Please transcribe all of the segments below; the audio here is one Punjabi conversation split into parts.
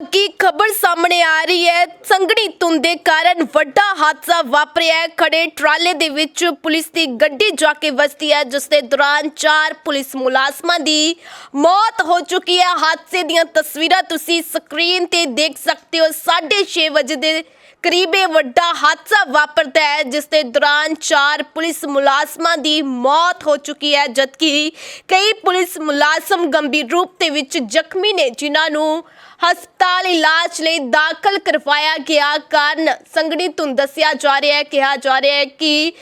ਕੀ ਖਬਰ ਸਾਹਮਣੇ ਆ ਰਹੀ ਹੈ? ਸੰਘਣੀ ਧੁੰਦ ਦੇ ਕਾਰਨ ਵੱਡਾ ਹਾਦਸਾ ਵਾਪਰਿਆ ਹੈ। ਖੜੇ ਟਰਾਲੇ ਦੇ ਵਿੱਚ ਪੁਲਿਸ ਦੀ ਗੱਡੀ ਜਾ ਕੇ ਵੱਜਦੀ ਹੈ, ਜਿਸ ਦੇ ਦੌਰਾਨ ਚਾਰ ਪੁਲਿਸ ਮੁਲਾਜ਼ਮਾਂ ਦੀ ਮੌਤ ਹੋ ਚੁੱਕੀ ਹੈ। ਹਾਦਸੇ ਦੀਆਂ ਤਸਵੀਰਾਂ ਤੁਸੀਂ ਸਕਰੀਨ ਤੇ ਦੇਖ ਸਕਦੇ ਹੋ। 6:30 ਵਜੇ ਦੇ ਕਰੀਬ ਇਹ ਵੱਡਾ ਹਾਦਸਾ ਵਾਪਰਦਾ ਹੈ, ਜਿਸ ਦੇ ਦੌਰਾਨ ਚਾਰ ਪੁਲਿਸ ਮੁਲਾਜ਼ਮਾਂ ਦੀ ਮੌਤ ਹੋ ਚੁੱਕੀ ਹੈ, ਜਦਕਿ ਕਈ ਪੁਲਿਸ ਮੁਲਾਜ਼ਮ ਗੰਭੀਰ ਰੂਪ ਦੇ ਵਿੱਚ ਜ਼ਖਮੀ ਨੇ, ਜਿਨ੍ਹਾਂ ਨੂੰ ਹਸਪਤਾਲ ਇਲਾਜ ਲਈ ਦਾਖਲ ਕਰਵਾਇਆ ਗਿਆ ਕਾਰਨ ਸੰਗਣੀ ਧੁੰਦ ਦੱਸਿਆ ਜਾ ਰਿਹਾ ਹੈ। ਕਿਹਾ ਜਾ ਰਿਹਾ ਹੈ ਕਿ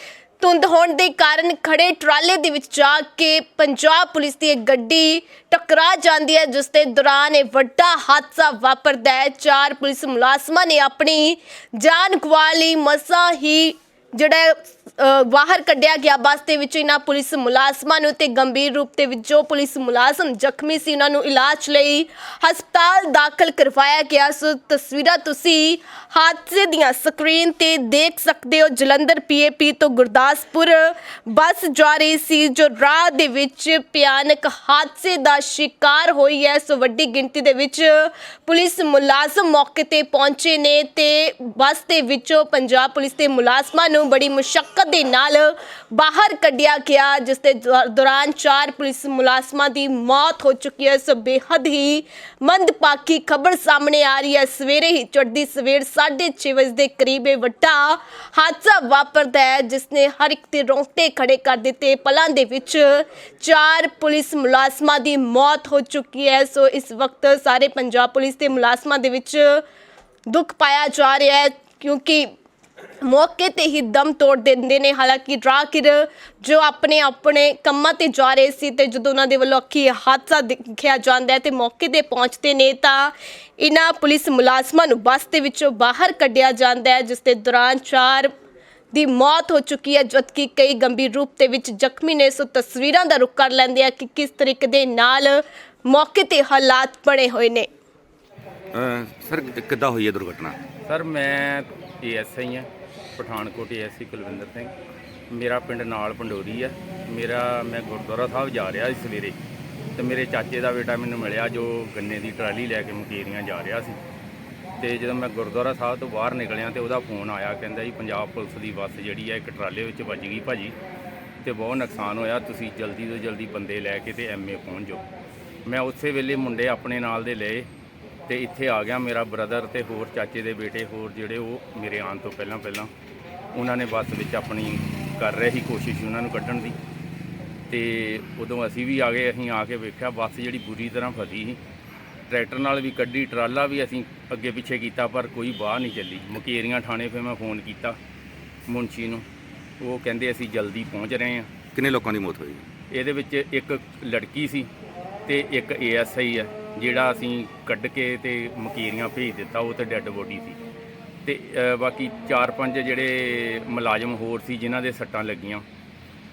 ਧੁੰਦ ਹੋਣ ਦੇ ਕਾਰਨ ਖੜੇ ਟਰਾਲੇ ਦੇ ਵਿੱਚ ਜਾ ਕੇ ਪੰਜਾਬ ਪੁਲਿਸ ਦੀ ਇੱਕ ਗੱਡੀ ਟਕਰਾ ਜਾਂਦੀ ਹੈ, ਜਿਸ ਦੇ ਦੌਰਾਨ ਇਹ ਵੱਡਾ ਹਾਦਸਾ ਵਾਪਰਦਾ ਹੈ। ਚਾਰ ਪੁਲਿਸ ਮੁਲਾਜ਼ਮਾਂ ਨੇ ਆਪਣੀ ਜਾਨ ਗਵਾ ਲਈ। ਮਸਾ ਹੀ ਜਿਹੜਾ ਬਾਹਰ ਕੱਢਿਆ ਗਿਆ। ਬੱਸ ਦੇ ਵਿੱਚ ਇਹਨਾਂ ਪੁਲਿਸ ਮੁਲਾਜ਼ਮਾਂ ਨੂੰ ਤੇ ਗੰਭੀਰ ਰੂਪ ਦੇ ਵਿੱਚ ਜੋ ਪੁਲਿਸ ਮੁਲਾਜ਼ਮ ਜ਼ਖਮੀ ਸੀ। ਉਹਨਾਂ ਨੂੰ ਇਲਾਜ ਲਈ ਹਸਪਤਾਲ ਦਾਖਲ ਕਰਵਾਇਆ ਗਿਆ। ਸੋ ਤਸਵੀਰਾਂ ਤੁਸੀਂ ਹਾਦਸੇ ਦੀਆਂ ਸਕਰੀਨ ਤੇ ਦੇਖ ਸਕਦੇ ਹੋ। ਜਲੰਧਰ ਪੀਏਪੀ ਤੋਂ ਗੁਰਦਾਸਪੁਰ ਬੱਸ ਜਾ ਰਹੀ ਸੀ, ਜੋ ਰਾਹ ਦੇ ਵਿੱਚ ਭਿਆਨਕ ਹਾਦਸੇ ਦਾ ਸ਼ਿਕਾਰ ਹੋਈ ਹੈ। ਸੋ ਵੱਡੀ ਗਿਣਤੀ ਦੇ ਵਿੱਚ ਪੁਲਿਸ ਮੁਲਾਜ਼ਮ ਮੌਕੇ ਤੇ ਪਹੁੰਚੇ ਨੇ ਤੇ ਬੱਸ ਦੇ ਵਿੱਚੋਂ ਪੰਜਾਬ ਪੁਲਿਸ ਦੇ ਮੁਲਾਜ਼ਮਾਂ ਨੂੰ ਬੜੀ ਮੁਸ਼ਕਲ ਦੇ ਨਾਲ ਬਾਹਰ ਕੱਢਿਆ ਗਿਆ, ਜਿਸ ਦੇ ਦੌਰਾਨ ਚਾਰ ਪੁਲਿਸ ਮੁਲਾਜ਼ਮਾਂ ਦੀ ਮੌਤ ਹੋ ਚੁੱਕੀ ਹੈ। ਸੋ ਬੇਹੱਦ ਹੀ ਮੰਦਭਾਗੀ ਖਬਰ ਸਾਹਮਣੇ ਆ ਰਹੀ ਹੈ। ਸਵੇਰੇ ਹੀ ਚੜ੍ਹਦੀ ਸਵੇਰ 6:30 ਵਜੇ ਦੇ ਕਰੀਬ ਇਹ ਵੱਡਾ ਹਾਦਸਾ ਵਾਪਰਦਾ ਹੈ, ਜਿਸ ਨੇ ਹਰ ਇੱਕ ਤੇ ਰੋਂਗਟੇ ਖੜੇ ਕਰ ਦਿੱਤੇ। ਪਲਾਂ ਦੇ ਵਿੱਚ ਚਾਰ ਪੁਲਿਸ ਮੁਲਾਜ਼ਮਾਂ ਦੀ ਮੌਤ ਹੋ ਚੁੱਕੀ ਹੈ। ਸੋ ਇਸ ਵਕਤ ਸਾਰੇ ਪੰਜਾਬ ਪੁਲਿਸ ਦੇ ਮੁਲਾਜ਼ਮਾਂ ਦੇ ਵਿੱਚ ਦੁੱਖ ਪਾਇਆ ਜਾ ਰਿਹਾ ਹੈ, ਕਿਉਂਕਿ ਮੌਕੇ ਤੇ ਹੀ ਦਮ ਤੋੜ ਦਿੰਦੇ ਨੇ। ਹਾਲਾਂਕਿ ਰਾਹਗੀਰ ਜੋ ਆਪਣੇ ਆਪਣੇ ਕੰਮਾਂ ਤੇ ਜਾ ਰਹੇ ਸੀ ਤੇ ਜਦੋਂ ਉਹਨਾਂ ਦੇ ਵੱਲੋਂ ਅੱਖੀ ਹਾਦਸਾ ਦੇਖਿਆ ਜਾਂਦਾ ਹੈ ਤੇ ਮੌਕੇ ਤੇ ਪਹੁੰਚਦੇ ਨੇ ਤਾਂ ਇਹਨਾਂ ਪੁਲਿਸ ਮੁਲਾਜ਼ਮਾਂ ਨੂੰ ਬੱਸ ਦੇ ਵਿੱਚੋਂ ਬਾਹਰ ਕੱਢਿਆ ਜਾਂਦਾ ਹੈ ਜਿਸ ਦੇ ਦੌਰਾਨ ਚਾਰ ਦੀ ਮੌਤ ਹੋ ਚੁੱਕੀ ਹੈ ਜਦਕਿ ਕਈ ਗੰਭੀਰ ਰੂਪ ਦੇ ਵਿੱਚ ਜ਼ਖਮੀ ਨੇ। ਸੋ ਤਸਵੀਰਾਂ ਦਾ ਰੁਖ ਕਰ ਲੈਂਦੇ ਆ ਕਿ ਕਿਸ ਤਰੀਕੇ ਦੇ ਨਾਲ ਮੌਕੇ ਤੇ ਹਾਲਾਤ ਬਣੇ ਹੋਏ ਨੇ। ਸਰ ਕਿੱਦਾਂ ਹੋਈ ਹੈ ਦੁਰਘਟਨਾ? ਸਰ ਮੈਂ ਏਐਸਆਈ ਹਾਂ, ਪਠਾਨਕੋਟ ਏਐਸਸੀ ਕੁਲਵਿੰਦਰ ਸਿੰਘ। ਮੇਰਾ ਪਿੰਡ ਨਾਲ ਪੰਡੋਰੀ ਹੈ। ਮੇਰਾ, ਮੈਂ ਗੁਰਦੁਆਰਾ ਸਾਹਿਬ ਜਾ ਰਿਹਾ ਸੀ ਸਵੇਰੇ। ਤੇ ਮੇਰੇ ਚਾਚੇ ਦਾ ਬੇਟਾ ਮੈਨੂੰ ਮਿਲਿਆ, ਜੋ ਗੰਨੇ ਦੀ ਟਰਾਲੀ ਲੈ ਕੇ ਮੁਕੇਰੀਆਂ ਜਾ ਰਿਹਾ ਸੀ। ਤੇ ਜਦੋਂ ਮੈਂ ਗੁਰਦੁਆਰਾ ਸਾਹਿਬ ਤੋਂ ਬਾਹਰ ਨਿਕਲਿਆ ਤੇ ਉਹਦਾ ਫੋਨ ਆਇਆ, ਕਹਿੰਦਾ ਜੀ, ਪੰਜਾਬ ਪੁਲਿਸ ਦੀ ਬੱਸ ਜਿਹੜੀ ਹੈ, ਇੱਕ ਟਰਾਲੇ ਵਿੱਚ ਵੱਜ ਗਈ ਭਾਜੀ। ਤੇ ਬਹੁਤ ਨੁਕਸਾਨ ਹੋਇਆ, ਤੁਸੀਂ ਜਲਦੀ ਤੋਂ ਜਲਦੀ ਬੰਦੇ ਲੈ ਕੇ ਤੇ ਐਮਏ ਪਹੁੰਚ ਜਾਓ। ਮੈਂ ਉਸੇ ਵੇਲੇ ਮੁੰਡੇ ਆਪਣੇ ਨਾਲ ਦੇ ਲਏ। ਤੇ ਇੱਥੇ ਆ ਗਿਆ ਮੇਰਾ ਬ੍ਰਦਰ ਤੇ ਹੋਰ ਚਾਚੇ ਦੇ ਬੇਟੇ ਹੋਰ ਜਿਹੜੇ ਉਹ ਮੇਰੇ ਆਉਣ ਤੋਂ ਪਹਿਲਾਂ ਪਹਿਲਾਂ ਉਹਨਾਂ ਨੇ ਬੱਸ ਵਿੱਚ ਆਪਣੀ ਕਰ ਰਹੇ ਸੀ ਕੋਸ਼ਿਸ਼ ਉਹਨਾਂ ਨੂੰ ਕੱਢਣ ਦੀ। ਤੇ ਉਦੋਂ ਅਸੀਂ ਵੀ ਆ ਗਏ ਅਸੀਂ ਆ ਕੇ ਵੇਖਿਆ ਬੱਸ ਜਿਹੜੀ ਬੁਰੀ ਤਰ੍ਹਾਂ ਫਸੀ ਸੀ। ਟਰੈਕਟਰ ਨਾਲ ਵੀ ਕੱਢੀ ਟਰਾਲਾ ਵੀ ਅਸੀਂ ਅੱਗੇ ਪਿੱਛੇ ਕੀਤਾ ਪਰ ਕੋਈ ਬਾਹਰ ਨਹੀਂ ਚੱਲੀ। ਮੁਕੇਰੀਆਂ ਥਾਣੇ 'ਤੇ ਮੈਂ ਫੋਨ ਕੀਤਾ ਮੁੰਸ਼ੀ ਨੂੰ। ਉਹ ਕਹਿੰਦੇ ਅਸੀਂ ਜਲਦੀ ਪਹੁੰਚ ਰਹੇ ਹਾਂ। ਕਿੰਨੇ ਲੋਕਾਂ ਦੀ ਮੌਤ ਹੋਈ? ਇਹਦੇ ਵਿੱਚ ਇੱਕ ਲੜਕੀ ਸੀ ਤੇ ਇੱਕ ਏਐਸਆਈ ਹੈ। ਜਿਹੜਾ ਅਸੀਂ ਕੱਢ ਕੇ ਤੇ ਮਕੀਰੀਆਂ ਭੇਜ ਦਿੱਤਾ ਉਹ ਤੇ ਡੈੱਡ ਬੋਡੀ ਸੀ। ਤੇ ਬਾਕੀ 4-5 ਜਿਹੜੇ ਮੁਲਾਜ਼ਮ ਹੋਰ ਸੀ ਜਿਨ੍ਹਾਂ ਦੇ ਸੱਟਾਂ ਲੱਗੀਆਂ।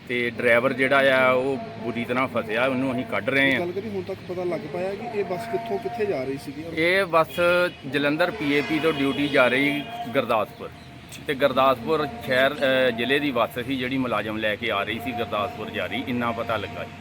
ਤੇ ਡਰਾਈਵਰ ਜਿਹੜਾ ਆ ਉਹ ਬੁਰੀ ਤਰ੍ਹਾਂ ਫਸਿਆ ਉਹਨੂੰ ਅਸੀਂ ਕੱਢ ਰਹੇ ਹਾਂ। ਗੱਲ ਕਰੀ ਹੁਣ ਤੱਕ ਪਤਾ ਲੱਗ ਪਾਇਆ ਕਿ ਇਹ ਬੱਸ ਕਿੱਥੋਂ ਕਿੱਥੇ ਜਾ ਰਹੀ ਸੀਗੀ? ਇਹ ਬੱਸ ਜਲੰਧਰ ਪੀਏਪੀ ਤੋਂ ਡਿਊਟੀ ਜਾ ਰਹੀ ਗੁਰਦਾਸਪੁਰ। ਤੇ ਗੁਰਦਾਸਪੁਰ ਸ਼ਹਿਰ ਜ਼ਿਲ੍ਹੇ ਦੀ ਬੱਸ ਸੀ ਜਿਹੜੀ ਮੁਲਾਜ਼ਮ ਲੈ ਕੇ ਆ ਰਹੀ ਸੀ ਗੁਰਦਾਸਪੁਰ ਜਾ ਰਹੀ ਇੰਨਾ ਪਤਾ ਲੱਗਾ। ਜੀ